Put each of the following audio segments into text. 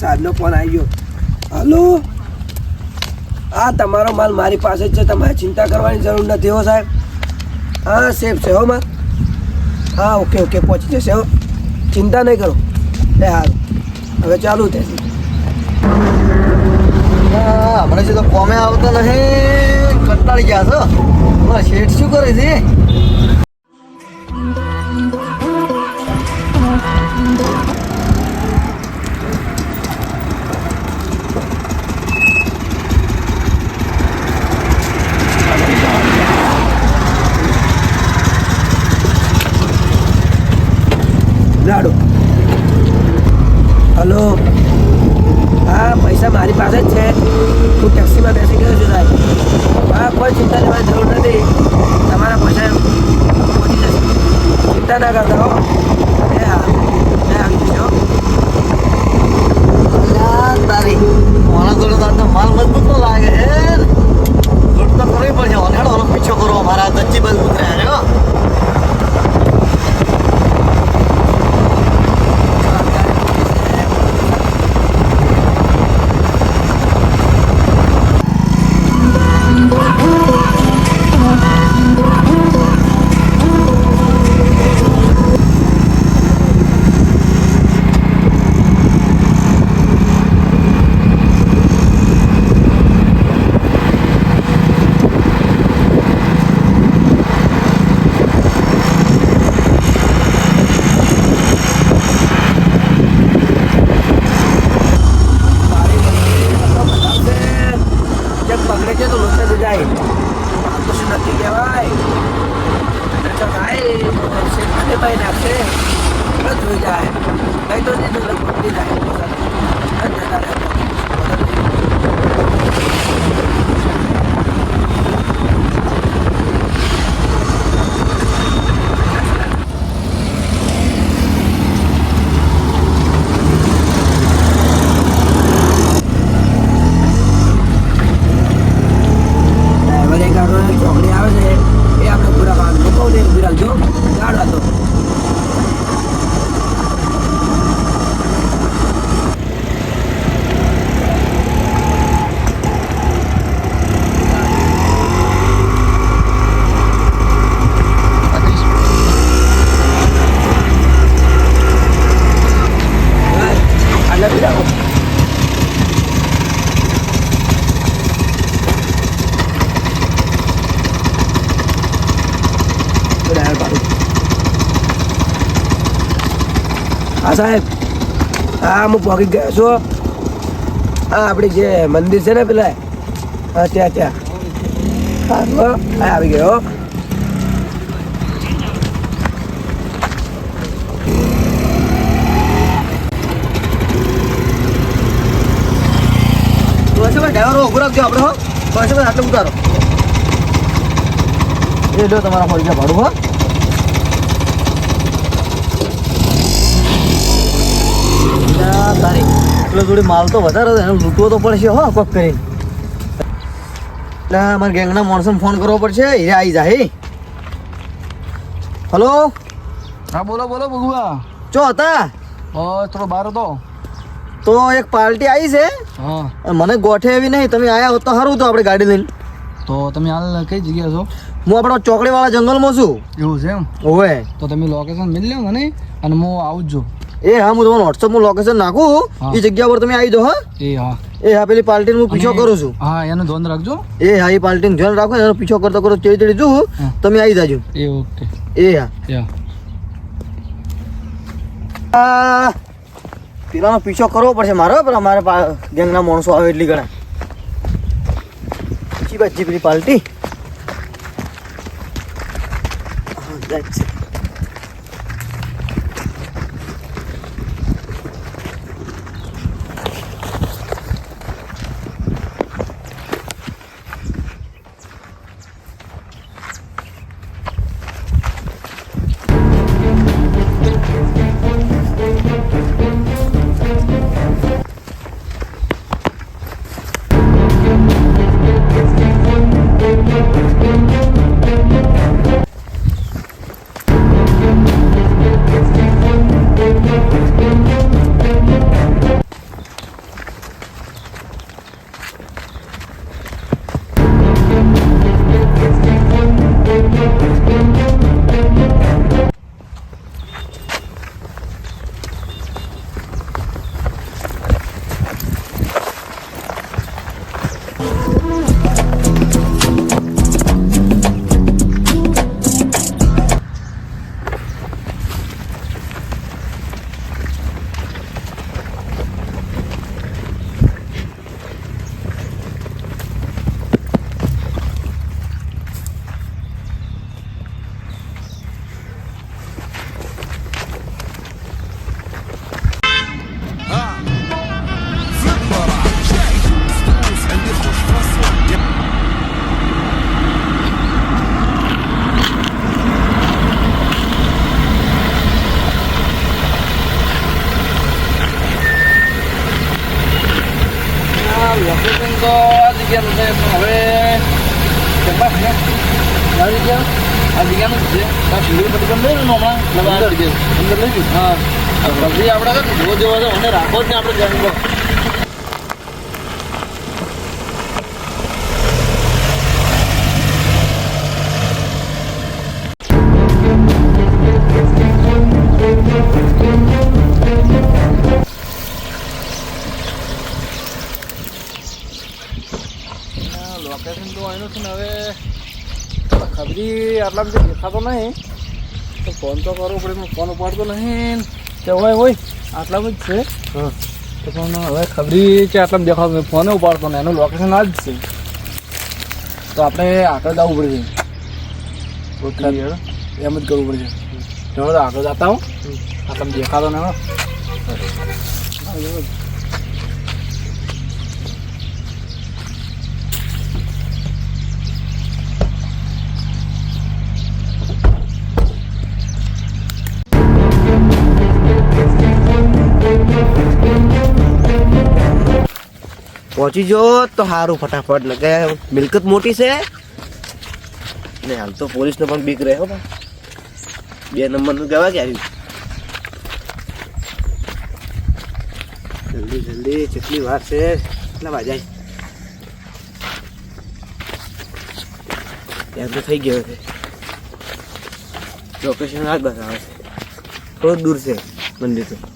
સાહેબનો ફોન આવી ગયો. હલો? હા તમારો માલ મારી પાસે જ છે, તમારે ચિંતા કરવાની જરૂર નથી હો સાહેબ. હા સેફ છે હો માલ હા, ઓકે ઓકે, પહોંચી જશે, હો. ચિંતા નહીં કરો. એ હાલ. હવે ચાલુ થશે હમણાં તો કોમે આવતો નહીં. કંટાળી ગયા છો. શેઠ શું કરે છે? હલો. હા, પૈસા મારી પાસે જ છે. હું ટેક્સીમાં બેસી ગયો છું સાહેબ. હા, કોઈ ચિંતા લેવાની જરૂર નથી. તમારા પૈસા પહોંચી જશે. ચિંતા ના કરતા હો. સાહેબ. હા હું પહોંચી ગયો છું. હા આપણી જે મંદિર છે ને પેલા. હા, ત્યાં ત્યાં. હા આવી ગયો. ડ્રાઈવર ઊભો રાખજો આપણે હો. કોન્સ્ટેબલ આટલું ઉતારો. એ લો તમારા ફોન ભાડું, હો અલ્યા, તારી પેલો જોડે માલ તો વધારે હતો એને લૂંટવો તો પડશે હો કોક કરીને. એટલે મારા ગેંગના માણસોને ફોન કરવો પડશે એ આવી જાય હલો હા બોલો બોલો બગુઆ ચો હતા? થોડો બહાર હતો. તો એક પાર્ટી આવી છે? મને ગોઠે એવી નહીં તમે આયા હોત તો સારું હતું આપણે ગાડી લઈને. તો તમે હાલ કઈ જગ્યા છો? હું આપણો ચોકડીવાળા જંગલમાં છું. એવું છે એમ? ઓવે. તો તમે લોકેશન મિલી લો મને અને હું આવું જ છું. એ હા હું તમને વોટ્સઅપમાં લોકેશન નાખું. એ જગ્યા પર તમે આવી જાઓ હા? એ હા. એ હા પેલી પાર્ટીનો હું પીછો કરું છું. હા એનો ધ્યાન રાખજો. એ હા એ પાર્ટીનું ધ્યાન રાખો એનો પીછો કરતો કરતો તેડી તેડી હા. તમે આવી જાજો. એ ઓકે. એ હા. પેલાનો પીછો કરવો પડશે મારો પણ અમારે ગેંગના માણસો આવે એટલી ગણા. પછી બાજી પેલી પાર્ટી. that's it. ખબરી આટલા બધું દેખાતો નહીં તો ફોન તો કરવો પડે ફોન ઉપાડતો નહીં હોય હોય આટલા જ છે તો પણ હવે ખબરી છે આટલા દેખાતો નહીં ફોને ઉપાડતો નહીં એનું લોકેશન આ જ છે તો આપણે આગળ જવું પડશે એમ જ કરવું પડશે ચલો આગળ જતા હું આટલા દેખાતો નહીં પહોંચી જો તો સારું ફટાફટ. ને કે મિલકત મોટી છે. ને હાલ તો પોલીસને પણ બીક રહે હો ભાઈ. બે નંબરનું કહેવા કે આવ્યું? જલ્દી જલ્દી કેટલી વાર છે કેટલા વાજાય ત્યાં તો થઈ ગયો છે. લોકેશન આ બતાવે છે. થોડું દૂર છે મંદિર તો.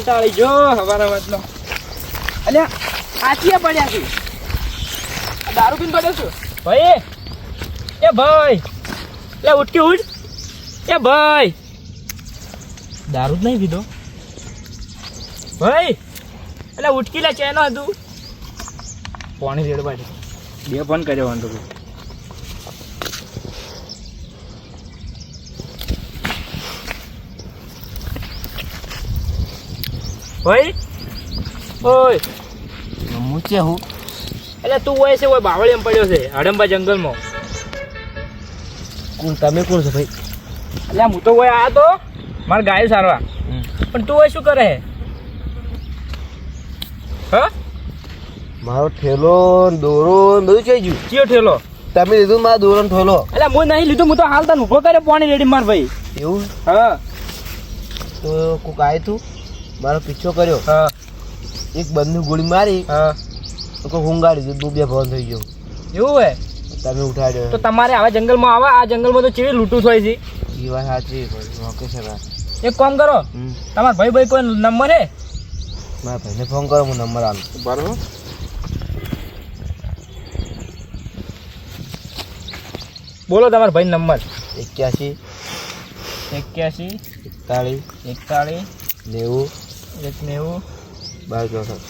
કંટાળી જો હવાના વાતનો અલ્યા આચીયા પડ્યા છે દારૂ પીને પડ્યો છું. ભાઈ, એ ભાઈ લે ઉઠકી ઉઠ. એ ભાઈ. દારૂ જ નહીં પીધો. ભાઈ એટલે ઉઠકી લે, ચેનો હતું? પાણી રેડવા બે ફોન કર્યો વાંધો ભાઈ ઓય. હું છે હું. એટલે તું હોય છે કોઈ બાવળી એમ પડ્યો છે હડંબા જંગલમાં. કોણ તમે કોણ છો ભાઈ? એટલે હું તો કોઈ આ તો મારે ગાય સારવા. પણ તું હોય શું કરે હે? હ? મારો ઠેલો દોરો બધું થઈ ગયું કયો ઠેલો? તમે લીધું મારો દોરો ઠેલો. એટલે હું નહીં લીધું હું તો હાલ તને ઊભો કરે પાણી રેડી માર ભાઈ. એવું? હા. તો કોક આવ્યું તું? મારો પીછો કર્યો. હા. એક બંદૂક ગોળી મારી. હા. તો કોઈ હુંગાડી દીધું ડૂબ્યા ભવન થઈ ગયો. એવું હે તમે ઉઠાડ્યો. તો તમારે આવા જંગલમાં આવા આ જંગલમાં તો ચીવી લૂંટું થાય છે? એ વાત સાચી લોકેશન આ એક કામ કરો. તમારા ભાઈ ભાઈ કોઈ નંબર હે? મારા ભાઈને ફોન કરો હું નંબર આલું બરાબર. બોલો તમારા ભાઈ નંબર. એક્યાસી એક્યાસી એકતાળીસ એકતાળીસ નેવું એક નેવું બાર. ચોસઠ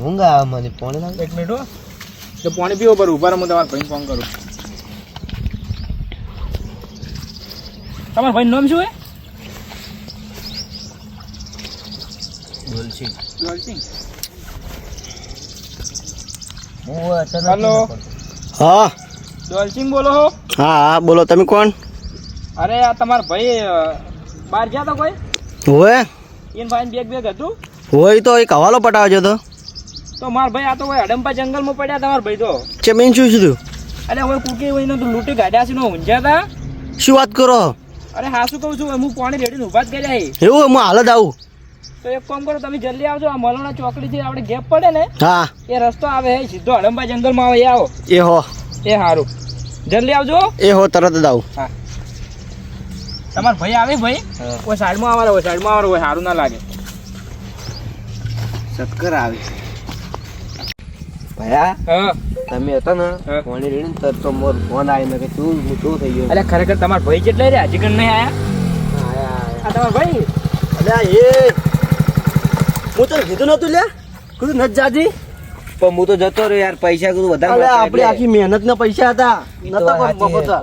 ઊંઘ આવે મને પોણી લાગે? એક મિનિટ હો. તો પાણી પીવો પર ઊભા રહો હું તમારા ભાઈને ફોન કરું. તમારા ભાઈ નામ શું હે? બોલશી દોલસિંહ હું અચાનક Hello. હા. દોલસિંહ બોલો હો. હા હા બોલો તમે કોણ? અરે આ તમારા ભાઈ બહાર ગયા તો કોઈ? હોય ઇન ભાઈ બેગ બેગ હતું? હોય તો એક હવાલો પટાવજો તો. તો મારા ભાઈ આ તો હોય હડમ્પા જંગલમાં પડ્યા તમાર ભાઈ તો. ચમીન શું શું અરે હવે કુકી હોય તો લૂંટી ગાડ્યા છે ને ઊંઝ્યા હતા. શું વાત કરો? અરે હા શું કહું છું હું પાણી રેડીને ઊભા જ કર્યા હે. એવું હું હાલ જ આવું. તો એક કામ કરો તમે જલ્દી આવજો આ મલોના ચોકડીથી આપણે ગેપ પડે ને હા. એ રસ્તો આવે એ સીધો હડંબા જંગલમાં આવે એ આવો. એ હો. એ સારું જલ્દી આવજો. એ હો તરત જ આવું. તમાર ભાઈ આવે ભાઈ? કોઈ સાઈડમાં આવવાનો હોય સાઈડમાં આવવાનો હોય સારું ના લાગે. ચક્કર આવે ભયા તમે હતા ને ફોન રેડી ને તો મોર ફોન આવીને કે તું શું થઈ ગયો? એટલે ખરેખર તમારા ભાઈ કેટલા રહ્યા? હજી કણ નહીં આયા? આ તમારા ભાઈ? અલ્યા એ. હું તો કીધું નતું લે કીધું નથી જાજી. પણ હું તો જતો રહ્યો યાર પૈસા કીધું વધારે મળતા આખી મહેનત ના પૈસા હતા. નતા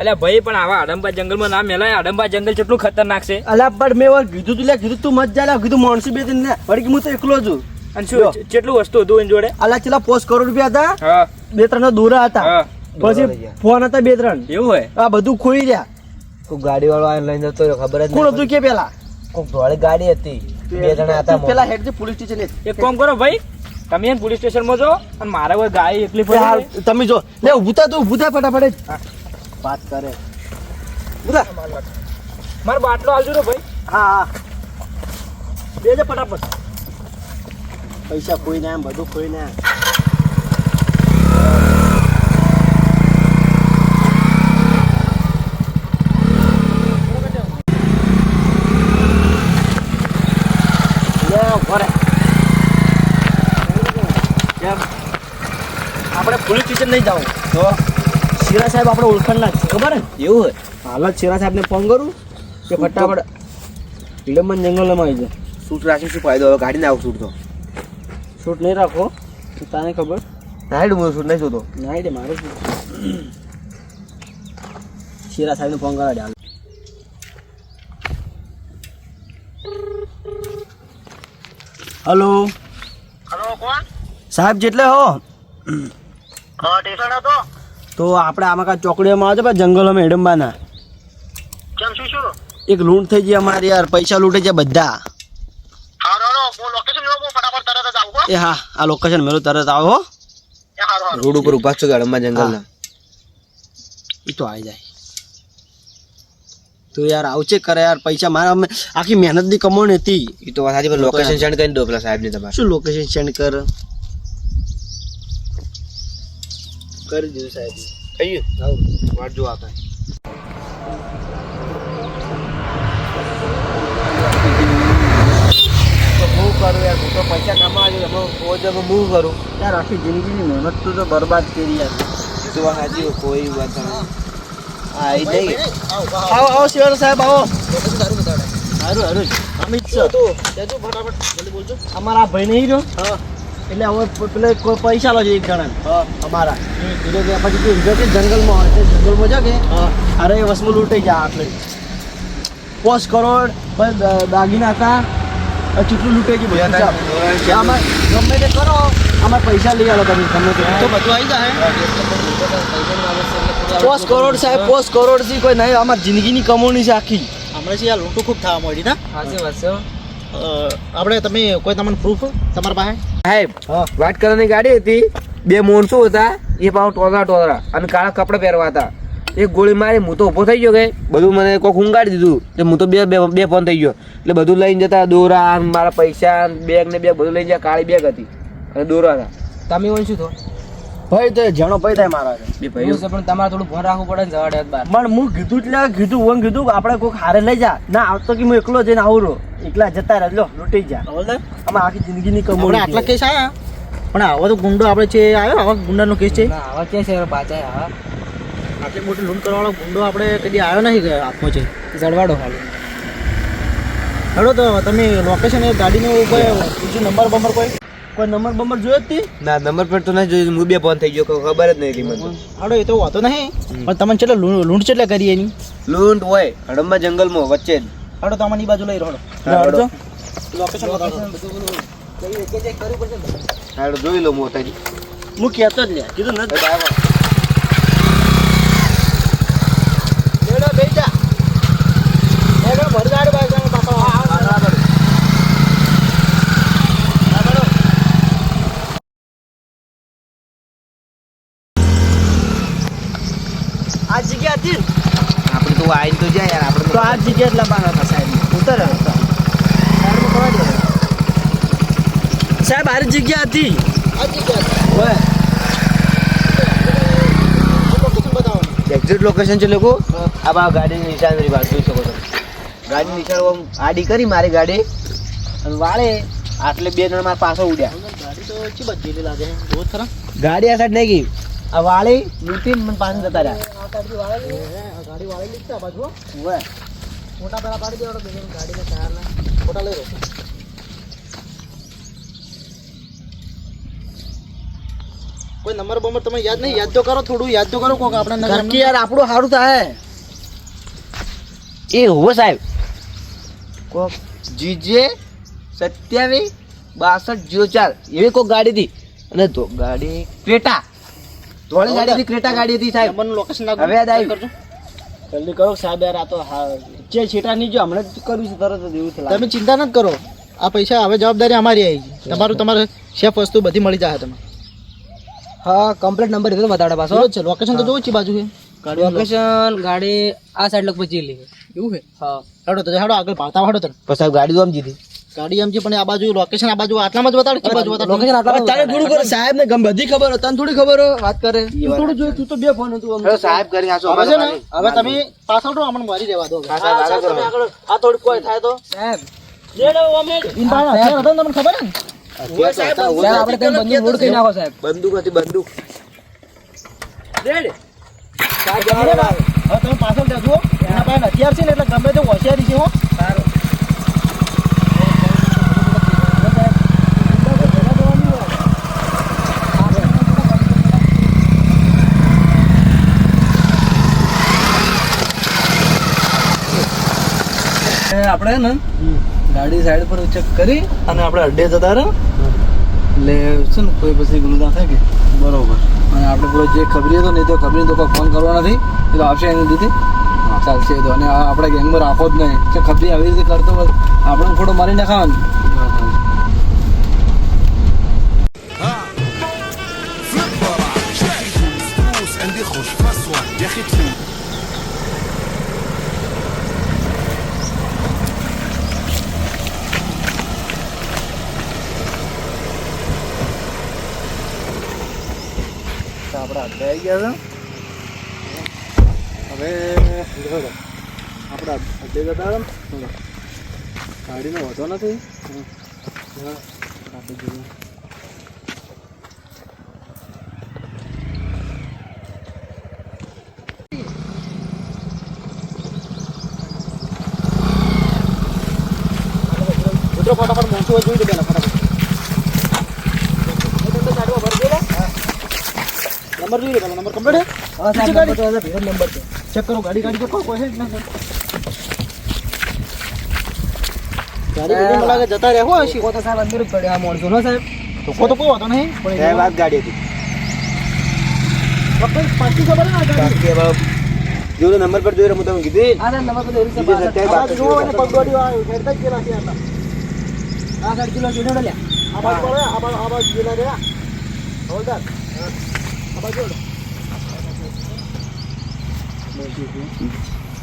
એટલે ભાઈ પણ આવા હડંબા જંગલમાં ના મેલાય. આડંબા જંગલ કેટલું ખતરનાક છે. અલ્યા પણ મેં વાર કીધું તું લે કીધું તું મત જા કીધું માણસી બે ત્રણ ને વળી હું તો એકલો છું. અને શું કેટલું વસ્તુ હતું એની જોડે? અલ્યા ચેલા પોસ્ટ કરોડ રૂપિયા હતા? બે ત્રણ દોરા હતા. પછી ફોન હતા બે ત્રણ. એવું હોય? આ બધું ખોઈ રહ્યા. કોક ગાડી વાળો આવીને લઈને જતો રહ્યો ખબર જ કોણ હતું કે પેલા? કોક ધોળી ગાડી હતી. બે જણા હતા પેલા હેડ પોલીસ સ્ટેશન એક કામ કરો ભાઈ તમે પોલીસ પોલીસ સ્ટેશનમાં જો અને મારે કોઈ ગાય એકલી તમે જો. લે ઊભું થા તું ઊભું થા ફટાફટ વાત કરે. થા મારો બાટલો આવજો ને ભાઈ. હા હા. દેજે ફટાફટ. પૈસા કોઈ ને બધું કોઈ ના. આપણે પોલીસ સ્ટેશન નહીં જાવ. તો? શિરા સાહેબ આપણે ઓળખાણના જ છે ખબર ને એવું હોય? હાલ જ શિરા સાહેબને ફોન કરું કે ફટાફટ હિડમન જંગલમાં આવી જાય. શૂટ રાખી શું ફાયદો? હવે ગાડી ના આવું શૂટ તો. શૂટ નહીં રાખો. તને ખબર? નાઈડ હું શૂટ નહીં જોતો. નાઈડ મારે શું શિરા સાહેબને ફોન કરાડે હાલ. હલો. હલો કોણ? સાહેબ જેટલે હો. હા સ્ટેશન હતો? તો આપણે આમાં કાંઈ ચોકડીઓમાં આવે છે ભાઈ? જંગલોમાં હિડમ્બાના કેમ શું શું? એક લૂંટ થઈ ગયા અમારે યાર. પૈસા લૂંટે છે બધા. એ હા આ લોકેશન મેળો તરત આવો રોડ ઉપર ઊભા છો ગાડમાં જંગલના. એ તો આવી જાય. તો યાર આવશે કરે યાર પૈસા મારા અમે આખી મહેનતની કમાણી હતી. એ તો વાત સાચી પણ લોકેશન સેન્ડ કરી દો પેલા સાહેબને તમારે. શું લોકેશન સેન્ડ કર? કરી દીધું સાહેબ. થઈ ગયું વાટ જો આવતા હું કરું યાર હું તો પૈસા કમાવા છું છો હું કરું? યાર આખી જિંદગીની મહેનત તું તો બરબાદ કરી યાર. તો વાત કોઈ વાત આવી હા ગઈ આવો આવો. શિવાળા સાહેબ આવો. સારું સારું સારું અમિત સર. અમારા ભાઈ નહીં રહ્યો? એટલે હવે પેલા કોઈ પૈસા લો છે એક જણા અમારા. એટલે કે પછી તું ઊંઘે કે જંગલમાં હોય તે જંગલમાં જો કે. અરે એ વસ્તુ લૂંટાઈ જાય આટલે. પોસ કરોડ પછી દાગીના હતા ચૂંટણી લૂંટાઈ ગઈ બધા આમાં ગમે તે કરો આમાં પૈસા લઈ આવો તમે ગમે તે. તો બધું આવી જાય પોસ કરોડ સાહેબ પોસ કરોડથી કોઈ નહીં અમારી જિંદગીની કમાણી છે આખી. હમણાં છે આ લૂંટું ખૂબ થવા મળી ના? સાચી વાત છે આપણે તમે કોઈ તમને પ્રૂફ તમારા પાસે? સાહેબ વાત કરવાની ગાડી હતી. બે માણસો હતા? એ પાછું ટોદરા ટોદરા અને કાળા કપડાં પહેરવા હતા. એક ગોળી મારી હું તો ઊભો થઈ ગયો કે બધું મને કોઈક ઊંઘાડી દીધું એટલે હું તો બે બે બે ફોન થઈ ગયો. એટલે બધું લઈને જતા દોરા મારા પૈસા બેગ ને બેગ બધું લઈને ગયા કાળી બેગ હતી. અને દોરા હતા. તમે વંશું શું થો ભાઈ તો જણો ભાઈ થાય મારા બે ભાઈઓ. પણ તમારે થોડું ભર રાખવું પડે ને જવા બાર પણ હું કીધું એટલે કીધું હું કીધું આપણે કોઈક હારે લઈ જા. ના આવતો કે હું એકલો જઈને આવું રહો એકલા જતા રહે લો લૂંટી જા. આમાં આખી જિંદગીની કમાણી આટલા કેસ આવ્યા પણ આવો તો ગુંડો આપણે છે આવ્યો? આવા ગુંડાનો કેસ છે? આવા કે છે પાછા હા. આટલી મોટી લૂંટ કરવાનો ગુંડો આપણે કદી આવ્યો નહીં આપવો છે? જળવાડો ખાલી હેડો તો તમે લોકેશન એ ગાડીનો કોઈ બીજું નંબર બંબર કોઈ? કોઈ નંબર બંબર જોયો તી? ના નંબર પર તો નહીં જોયું. હું બે ફોન થઈ ગયો ખબર જ નહીં મને તો. એ તો વાતો નહીં. પણ તમને ચેટલા લૂંટ ચેટલા કરી એની? લૂંટ હોય હડમ્બા જંગલમાં વચ્ચે જ. આડો તો અમને ઈ બાજુ લઈ રહો આડો હેડો. લોકેશન બતાવો. આડો જોઈ લો મોતાજી. હું કહેતો જ ને કીધું નથી લેડો બેટા લેડો ભરગાડ બાય તમે પાપા આ જગ્યા હતી ને આપણે તો આઈને તો જાય યાર આપણે તો આ જગ્યા એટલા બહાર હતા સાહેબ. ઉતર સાહેબ આ જગ્યા હતી. આ જગ્યા એક્ઝેક્ટ લોકેશન છે લોકો? આ બા ગાડીની નિશાન મારી વાત જોઈ શકો છો. ગાડી આમ આડી કરી મારી ગાડી. અને વાળે આટલે બે જણ મારા પાછો ઉડ્યા. ગાડી તો ચી બધી લાગે. બહુ ખરા. ગાડી આ સાઈડ નહીં ગઈ આ વાળી લૂંટીને મને પાછળ જતા રહ્યા. ગાડી વાળેલી ગાડી વાળેલી છે બાજુ હો. મોટા પેલા પાડી દેવાનો બેન ગાડીને ટાયરના. ફોટા લઈ રહ્યો કોઈ નંબર બમર તમે યાદ નહીં? યાદ તો કરો થોડું યાદ તો કરો કોક આપણે નગર કે યાર આપણું સારું થાય. એ હોવો સાહેબ. કોક જીજે સત્યાવીસ બાસઠ જીરો ચાર. એવી કોક ગાડી હતી. અને તો ગાડી ક્રેટા. ધોળી ગાડી હતી ક્રેટા ગાડી હતી સાહેબ. મને લોકેશન હવે યાદ કરજો. જલ્દી કરો સાહેબ યાર આ તો હા જે છેટા નહીં જો હમણાં જ કર્યું છે તરત જ એવું થયું. તમે ચિંતા ન કરો. આ પૈસા હવે જવાબદારી અમારી આવી છે. તમારું તમારે શેફ વસ્તુ બધી મળી જાય તમે હા કમ્પ્લીટ નંબર દીધો વધારે પાછો. છે લોકેશન તો જોવું છે બાજુ છે. લોકેશન ગાડી આ સાઈડ લગભગ લે એવું છે? હા. હાડો તો હાડો આગળ ભાતા હાડો તો પછી સાહેબ ગાડી તો આમ જીધી ગાડી એમ છે પણ આ બાજુ લોકેશન આ બાજુ આટલામાં જ બતાડે કે બાજુ બતાડે લોકેશન આટલા તારે થોડું કરે સાહેબ ને ગમ બધી ખબર હોય તને થોડી ખબર હોય? વાત કરે. તું થોડું જોયું તું તો બે ફોન હતું હેલો સાહેબ કરી આસો હવે છે ને હવે તમે પાછળ તો અમને મારી દેવા દો સાહેબ આગળ આ થોડું કોઈ થાય તો? સાહેબ. ઇન પાસે હથિયાર હતા ને તમને ખબર ને? સાહેબ આપણે તેમ બંદૂક લોડ કરી નાખો સાહેબ. બંદૂક હતી બંદૂક. હવે તમે પાછળ જજો એના પાસે હથિયાર છે ને એટલે ગમે તે હોશિયારી છે હો. ને ગાડી સાઈડ પર ચેક કરી અને આપણે અડ્ડે જતા રહો એટલે છે ને કોઈ પછી ગુનો ના થાય કે? બરોબર. અને આપણે પેલો જે ખબરી હતો નહીં તો ખબરી તો કોઈ ફોન કરવો નથી. એ તો આવશે એની દીધી. ચાલશે તો. અને આપણે ગેંગમાં રાખો જ નહીં. કે ખબરી આવી રીતે કરતો આપણે ફોટો મારી નાખવાનું. આપણે ગયા છે હવે આપણે અડ્ડે જતા ગાડીનો વધો નથી. ફટાફટ મોટું જોઈ દે પેલા ફટાફટ. નંબર જોઈ લો પહેલા નંબર કમ્પ્લીટ હા બીજી સાહેબ ગાડી? નંબર તો ભેગો નંબર છે ચેક કરો ગાડી ગાડી ચેક કરો કોઈ છે જ ના ગાડી ગાડી લાગે જતા રહે હો હશી તો સાહેબ અંદર જ પડ્યો આ માણસો નો સાહેબ તો કો તો કોઈ વાંધો નહીં પણ સાહેબ આ જ ગાડી હતી વખત પાછી ખબર ને આ ગાડી બાકી હવે જેવો નંબર પર જોઈ રહ્યો હું તમને કીધી આ સાહેબ નંબર તો એવી છે બીજે સત્યાવીસ આ બાસઠ બાજુ જુઓ જીરો અને ચાર. પગવાડીઓ આ હેડતા જ ગયેલા છે આટલા. આ સાઈડ કિલો ચીડો લ્યા આ બાજુ પડે, આ બાજુ આ બાજુ ગયેલા રહ્યા હવલદાર આ બાજુ હેડો. આ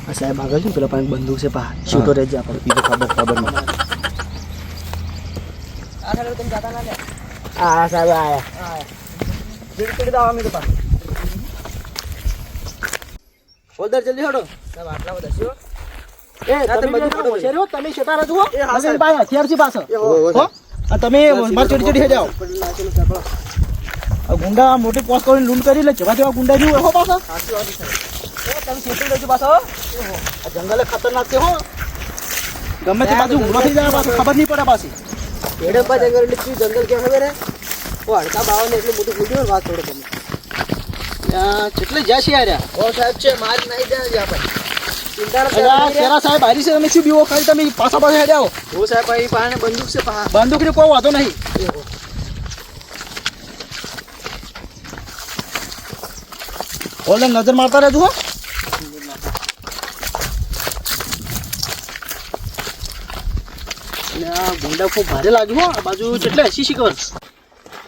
સાહેબ આગળ છે ને પેલા પાસે બંદૂક છે પા શૂટો રહેજે આપણે બીજું ખબર ખબર નહીં આ સાઈડ તમે જાતા ના લે આ સાહેબ આયા ચીડ ચીડ દાવા મે તો પા હવલદાર જલ્દી હેડો સાહેબ આટલા બધા છે એ તમે બધું બધું ફોટો હોશિયાર હો, તમે શેતા રહેજો હો. એ હા, નવીન ભાઈ હથિયાર છે પાછળ. હો, હો, હો? અને તમે માર ચડી ચડી જાઓ આ ગુંડા મોટી પોસ્ટ કરીને લૂંટ કરી લે જેવા જેવા ગુંડા જેવું હો પાછા? તમે સેટિંગ કરજો પાછો આ જંગલે ખતરનાક છે હો. ગમે તે બાજુ હુમલો થઈ જાય પાછું ખબર નહીં પડે પાછી. એડપ્પા જંગલ એટલે શું જંગલ ક્યાં ખબર હે? ઓ હડકા બાવન એટલું મોટું ફૂટ્યું ને વાત છોડો તમે. ત્યાં કેટલે જ્યાં છે યાર? આ? ઓ સાહેબ છે મારી નહીં જાય છે આપણે. ચિંતા નથી અલા, શેરા સાહેબ હારી છે તમે શું બીવો ખાલી તમે પાછા પાછા હેડ્યા આવો ઓ સાહેબ ભાઈ પાસે બંદૂક છે પા બંદૂકની કોઈ વાંધો નહીં. ઓલે નજર મારતા રહેજો હો. અને આ ગુંડા ખૂબ ભારે લાગ્યું હો. આ બાજુ કેટલે હસી શીખર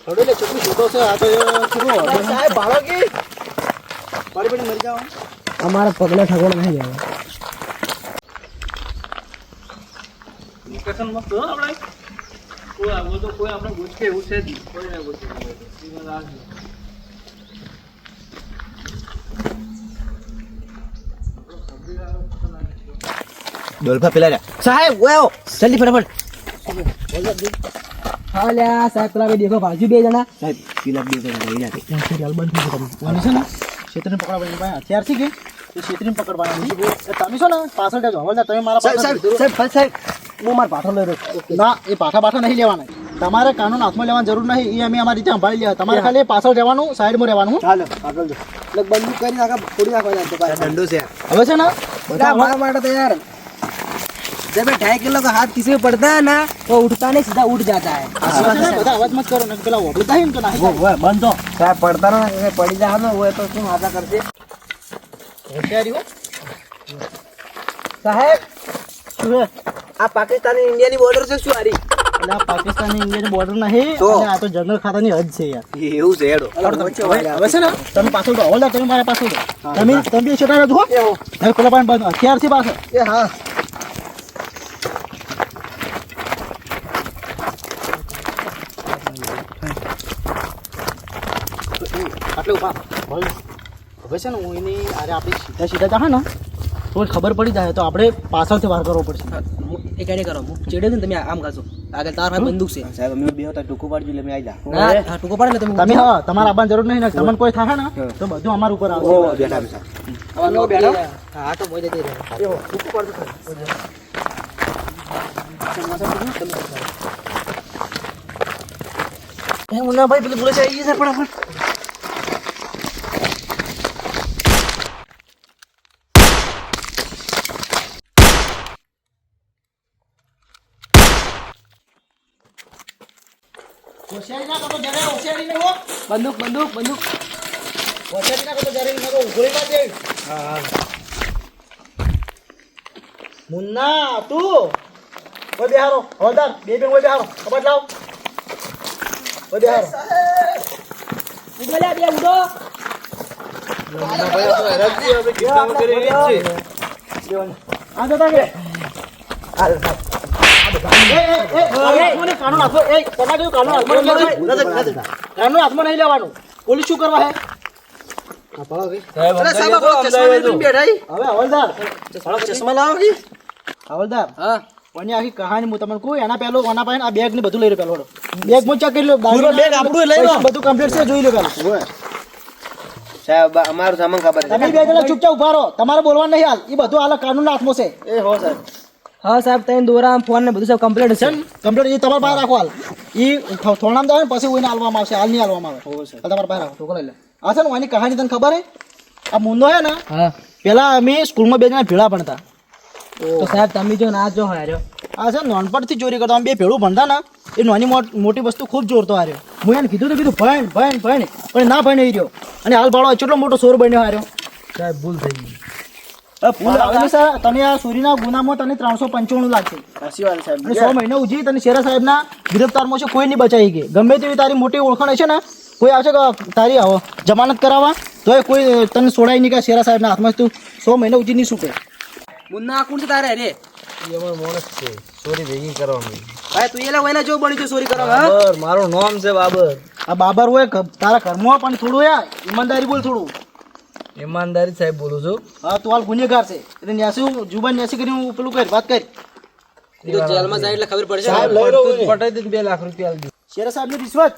હડો લે છોકરી છોટો છે આ તો હડો. સાહેબ ભાડો કે પડી પડી મરી જાવ અમારા પગલે ઠગોડ નહીં જવા લોકેશન મસ્ત હો આપણે કોઈ આવો તો કોઈ આપણે ગોઠવે એવું છે જ કોઈ ના એવું હોય તો. એ વાત રાખજો. ડોલફા પેલા રહ્યા સાહેબ વેઓ જલ્દી ફટાફટ. હા લે સાહેબ પેલા બે દેખો ભાજી બે જણા. સાહેબ પેલા બે જણા રહી નાખે. સિરિયલ બંધ થઈ ગયું તમે છે ને ક્ષેત્રને પકડવાની ભાઈ હથિયારથી કે? એ ક્ષેત્રને પકડવાની તમે છો ને પાછળ જજો. હવે તમે મારા પાછળ સાહેબ સાહેબ સાહેબ. હું મારા પાછળ લઈ રહ્યો. ના એ પાછા પાઠા નહીં લેવાના. તમારે કાનૂન હાથમાં લેવાની જરૂર નહીં. એ અમે અમારી રીતે સંભાળી લે તમારે ખાલી પાછળ રહેવાનું સાઈડમાં રહેવાનું. હાલ પાછળ જો એટલે બંદૂક કરી નાખા ફોડી નાખવા દંડો છે. હવે છે ને બધા મારા માટે તૈયાર. जब ये ढाई किलो का हाथ किसी पे पड़ता है ना તો ઉઠતા નહીં સીધા ઉઠ જાતા હે હવે છે ને બધા અવાજ મત કરો ને પેલા વોબલી થાય ને તો નાહી જાય. બંધો સાહેબ પડતા રહો ને પડી જાય ને હોય તો શું હાથા કરશે હોશિયારી હો. સાહેબ શું છે? આ પાકિસ્તાન ઇન્ડિયાની બોર્ડર છે શું હારી એટલે આ પાકિસ્તાન ઇન્ડિયન બોર્ડર નહીં તો? અને આ તો જનરલ ખાતાની હદ છે યાર એવું છે હેડો હવે હવે છે ને તમે પાછળ તો હવલદાર તમે મારા પાછળ તો તમે તમે બી છેટા રહેજો હો. હવે પેલા પાણી બંધ હથિયાર છે પાછળ એ હા આટલે ઊભા ભાઈ હવે છે ને હું એની અરે આપણે સીધા સીધા જાહે ને. તો ખબર પડી જાય તો આપણે પાછળથી વાર કરવો પડશે. એ કાંઈ કરો હું ચેડે ને તમે આમ કરશો આગળ તાર હાથ બંદૂક છે. સાહેબ અમે બે હતા ટૂંકું પાડજો એટલે અમે આવી જા. હા, ટૂંકો પાડે ને તમે તમે હા તમારા આવવાની જરૂર નહીં ને તમને કોઈ થાય ને તો બધું અમારા ઉપર આવશે. બેઠા બેઠા. હા તો મોજે જતી રહે એ મુન્ના ભાઈ પેલું બોલે છે આવી ગઈ છે હોશિયારી ના કરતો જ્યારે હોશિયારી નહીં હો. બંદૂક બંદૂક બંદૂક. હોશિયારી ના હો કાઢ દે મુન્ના તું? ઓય બેહારો બે બે ઓય બેહારો. કબાટ લાવ. ઓય બેહારો. ઉડો બે ઉડો. તમારે કીધું કાનૂન હાથમાં નહીં લેવાનું. પોલીસ શું કરવા હે હવલદાર હા આખી કહાની હું તમને કહું એના પહેલો આના પાસે આ બેગ ને બધું લઈ લો પેલો બેગમાં ચેક કરી લો બેગ આપણું લઈ લો બધું કમ્પ્લીટ છે જોઈ લો સાહેબ અમારું સામાન ખબર તમે બે જણા ચૂપચાપ ઊભા રહો તમારે બોલવાનું નહીં હાલ એ બધું હાલ કાનૂન હાથમાં છે એ હો સાહેબ હા સાહેબ તમે દોરા ફોન ને બધું સાહેબ કમ્પ્લીટ છે. કમ્પ્લીટ એ તમારે પાસે રાખો હાલ એ આવે ને પછી કોઈને હાલવામાં આવશે. હાલ નહીં આલવામાં આવે. તો તમારે પાસે રાખો ટોકો લઈ લે. આ છે ને આની કહાની તને ખબર હે? આ મુંદો હે ને હા. પેલા અમે સ્કૂલમાં બે જણા ભેળા ભણતા. તો સાહેબ તમે જો ના જો હાર્યો. આ છે નોનપણથી ચોરી કરતા. અમે બે ભેળું ભણતા ને એ નાની મોટ- મોટી વસ્તુ ખૂબ જોરતો હાર્યો. હું એને કીધું તો કીધું ભણ ભણ ભણ. પણ ના ભણી રહ્યો. અને હાલ ભાડો કેટલો મોટો સોર બન્યો હાર્યો. સાહેબ ભૂલ થઈ ગઈ. તને આ ચોરીના ગુનામાં તને ત્રણસો પંચાણું લાગશે. સાહેબ. સો મહિના ઉજી તને શેરા સાહેબના ગિરફતારમાં છે કોઈ નહીં બચાવી ગઈ ગમે તેવી તારી મોટી ઓળખાણ છે ને કોઈ આવશે કે તારી આવો જમાનત કરાવવા. તો એ કોઈ તને છોડાય નહીં કે શેરા સાહેબના હાથમાં તું સો મહિના ઉજી નહીં છૂટે મુન્ના કોણ છે તારે? રે એ માણસ છે. સોરી ભેગી કરવાની. ભાઈ તું એલા વહેલા જો બની છે સોરી કરવા મારું નામ છે બાબર. આ બાબર હોય તારા ઘરમાં પણ થોડું યાર ઈમાનદારી બોલ થોડું. ઈમાનદારી સાહેબ બોલું છું. હા તું હાલ ગુનેગાર છે. એટલે ન્યાસી જુબાન ન્યાસી કરી હું પેલું કર વાત કરી. તો જેલમાં જાય એટલે ખબર પડશે. સાહેબ લઈ લો પટાઈ દે બે લાખ રૂપિયા આલજો. શેરા સાહેબની રિશ્વત.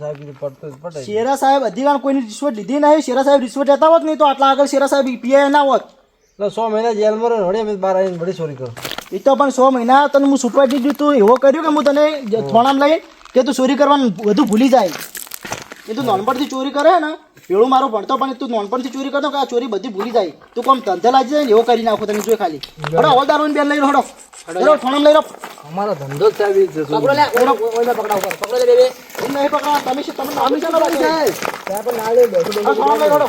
સાહેબ પડતું પટાઈ શેરા સાહેબ અધિકાર કોઈની રિશ્વત લીધી નહીં. શેરા સાહેબ રિશ્વત લેતા હોત નહીં તો આટલા આગળ શેરા સાહેબ પીઆઈ ના હોત. એટલે સો મહિના જેલમાં રહે વળી અમે બહાર આવીને વળી ચોરી કરો. એ તો પણ સો મહિના તને હું છૂટવા દીધું તું. એવો કર્યું કે હું તને થોણામ લઈ કે તું ચોરી કરવાનું બધું ભૂલી જાય. એ તું નાનપણથી ચોરી કરે ને પેલું મારો ભણતો પણ તું નાનપણથી ચોરી કરતો કે આ ચોરી બધી ભૂલી જાય. તું કોમ ધંધે લાગી જાય ને એવો કરી નાખો તને જોઈ ખાલી. હડો. હવલદાર દારૂ બેન લઈ હડો. હડો. થોણામ લઈ લો. અમારો ધંધો જ આવી છે પકડો લે પકડાવ કર પકડો લે બે બે તમે નહીં પકડવા તમે તમે નામ છે ને સાહેબ થોણામ લઈ લો હડો.